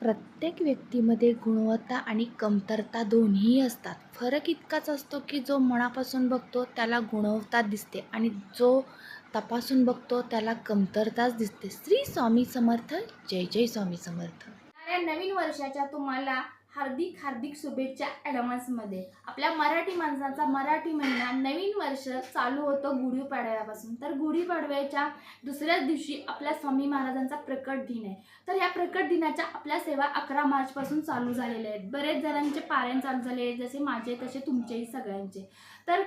प्रत्येक व्यक्तीमध्ये गुणवत्ता आणि कमतरता दोन्हीही असतात. फरक इतकाच असतो की जो मनापासून बघतो त्याला गुणवत्ता दिसते आणि जो तपासून बघतो त्याला कमतरताच दिसते. श्री स्वामी समर्थ. जय जय स्वामी समर्थ. नवीन वर्षाच्या तुम्हाला हार्दिक हार्दिक शुभेच्छा ॲडव्हान्समध्ये आपल्या मराठी माणसाचा मराठी महिना नवीन वर्ष चालू होतं गुढीपाडव्यापासून तर गुढीपाडव्याच्या दुसऱ्याच दिवशी आपल्या स्वामी महाराजांचा प्रकट दिन आहे. तर या प्रकट दिनाच्या आपल्या सेवा अकरा मार्चपासून चालू झालेल्या आहेत. बरेच जणांचे पारायण चालू झाले आहेत जसे माझे तसे तुमचेही सगळ्यांचे. तर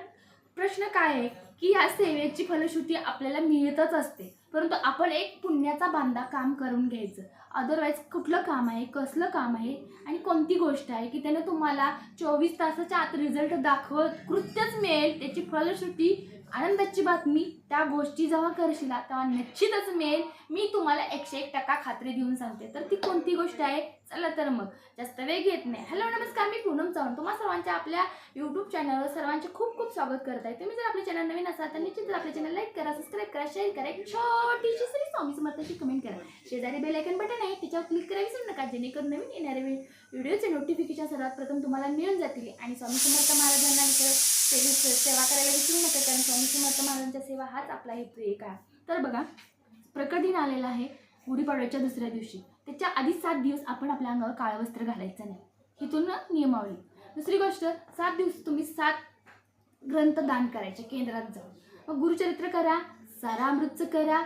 प्रश्न काय आहे? की या सेवेची फलश्रुती आपल्याला मिळतच असते. परंतु आपण एक पुण्याचा बांधा काम करून घ्यायचं. अदरवाईज कुठलं काम आहे कसलं काम आहे आणि कोणती गोष्ट आहे की त्यानं तुम्हाला चोवीस तासाच्या आत रिझल्ट दाखवत कृत्यच मिळेल त्याची फलश्रुती आनंदाची बातमी त्या गोष्टी जेव्हा करशील तेव्हा निश्चितच मिळेल. मी तुम्हाला एकशे एक टक्का खात्री देऊन सांगते. तर ती कोणती गोष्ट आहे? चला तर मग. जास्त वेग घेत नाही. हॅलो नमस्कार. मी पूनम चव्हाण. तुम्हा सर्वांच्या आपल्या यूट्यूब चॅनलवर सर्वांचे खूप खूप स्वागत करत आहे. तुम्ही जर आपल्या चॅनल नवीन असाल तर निश्चित आपल्या चॅनल लाईक करा सबस्क्राईब करा शेअर करा. एक छोटीशी श्री स्वामी समर्थाची कमेंट करा. शेजारी बेल आयकन बटन आहे. त्याच्यावर क्लिक करा विसरू नका. जेणेकरून नवीन येणारे व्हि- व्हिडिओचे नोटिफिकेशन सर्वात प्रथम तुम्हाला मिळून जातील. आणि स्वामी समर्थ महाराजांना सेवा करायला विसरू नका. कारण स्वामी समर्थ महाराजांच्या सेवा हाच आपला हेतू एक आहे. तर बघा प्रकट दिन आलेला आहे गुढीपाडव्याच्या दुसऱ्या दिवशी. त्याच्या आधी सात दिवस आपण आपल्या अंगावर काळं वस्त्र घालायचं नाही. इथून नियमावली. दुसरी गोष्ट सात दिवस तुम्ही सात ग्रंथ दान करायचे केंद्रात जाऊन. मग गुरुचरित्र करा सारामृतचं करा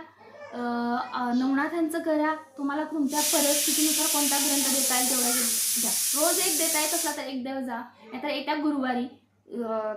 नवनाथांचं करा. तुम्हाला तुमच्या परिस्थितीनुसार कोणता ग्रंथ देता येईल तेवढा द्या रोज एक देता येत असला तर एक देव जा. नाहीतर येत्या गुरुवारी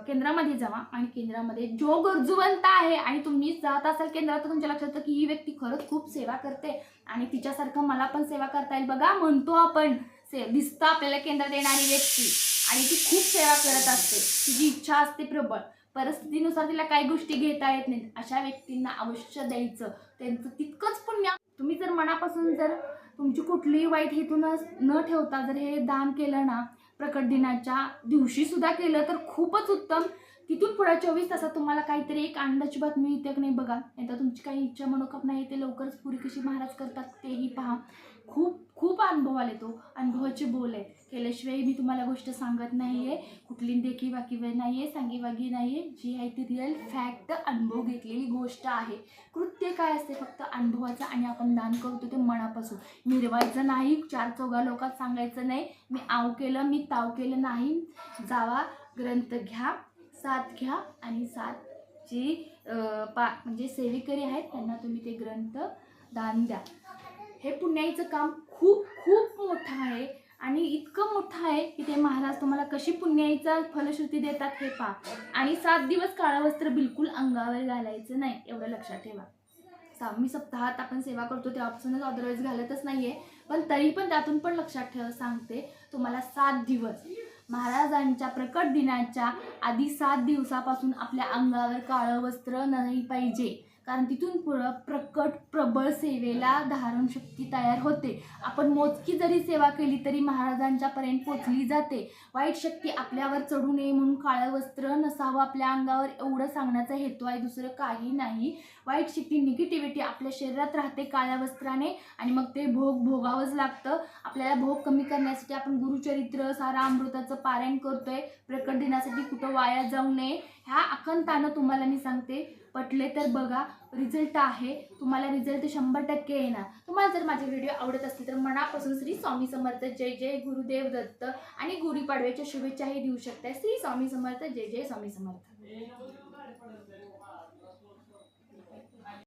केंद्रामध्ये जावा आणि केंद्रामध्ये जो गरजूवंत आहे आणि तुम्ही जात असाल केंद्रात तर तुमच्या लक्षात येतं की ही व्यक्ती खरंच खूप सेवा करते आणि तिच्यासारखं मला पण सेवा करता येईल. बघा म्हणतो आपण से दिसतं आपल्याला केंद्रात येणारी व्यक्ती आणि ती खूप सेवा करत असते. तिची इच्छा असते प्रबळ. परिस्थितीनुसार तिला काही गोष्टी घेता येत नाहीत. अशा व्यक्तींना अवश्य द्यायचं. त्यांचं तितकंच पुण्य. तुम्ही जर मनापासून जर तुमची कुठलीही वाईट हेतू न ठेवता जर हे दान केलं ना प्रकट दिनाच्या दिवशी सुद्धा केलं तर खूपच उत्तम. तिथून पुढे चोवीस तासात तुम्हाला काहीतरी एक आनंदाची बातमी येते की नाही बघा. नाही तर तुमची काही इच्छा मनोकामना आहे ते लवकरच पुरी कशी महाराज करतात तेही पहा. खूप अनुभवाला अनुभव तो अनुभवाचे बोल आहे केल्याशिवाय मी तुम्हाला गोष्ट सांगत नाही आहे कुठली देखी वाकी नाही आहे सांगी वागी नाही आहे जी आहे ती रिअल फॅक्ट अनुभव घेतलेली गोष्ट आहे. कृत्य काय असते फक्त अनुभवाचं आणि आपण दान करतो ते मनापासून. मिरवायचं नाही चार चौघा लोकात सांगायचं नाही. मी आव केलं मी ताव केलं नाही. जावा ग्रंथ घ्या साथ घ्या आणि साथ जी पा म्हणजे सेविकरी आहेत त्यांना तुम्ही ते ग्रंथ दान द्या. हे पुण्याईचं काम खूप खूप मोठं आहे. आणि इतकं मोठं आहे की ते महाराज तुम्हाला कशी पुण्याईचा फलश्रुती देतात हे पहा. आणि सात दिवस काळं वस्त्र बिलकुल अंगावर घालायचं नाही एवढं लक्षात ठेवा. स्वामी सप्ताहात आपण सेवा करतो तेव्हापासूनच अदरवाईज घालतच नाही आहे पण तरी पण त्यातून पण लक्षात ठेव सांगते तुम्हाला सात दिवस. महाराजांच्या प्रकट दिनाच्या आधी सात दिवसापासून आपल्या अंगावर काळं वस्त्र नाही पाहिजे. कारण तिथून पुढं प्रकट प्रबळ सेवेला धारण शक्ती तयार होते. आपण मोजकी जरी सेवा केली तरी महाराजांच्यापर्यंत पोचली जाते. वाईट शक्ती आपल्यावर चढू नये म्हणून काळं वस्त्र नसावं आपल्या अंगावर एवढं सांगण्याचा हेतू आहे दुसरं काही नाही. वाईट शक्ती निगेटिव्हिटी आपल्या शरीरात राहते काळ्या वस्त्राने आणि मग ते भोग भोगावंच लागतं. आपल्याला भोग कमी करण्यासाठी आपण गुरुचरित्र सारा अमृताचं पारायण करतोय. प्रकट दिनासाठी कुठं वाया जाऊ नये. ह्या अखंतानं तुम्हाला मी सांगते पटले तर बघा रिझल्ट आहे. तुम्हाला रिझल्ट शंभर टक्के येणार. तुम्हाला जर माझे व्हिडिओ आवडत असतील तर मनापासून श्री स्वामी समर्थ जय जय गुरुदेव दत्त आणि गुढीपाडव्याच्या शुभेच्छाही देऊ शकता श्री स्वामी समर्थ जय जय स्वामी समर्थ.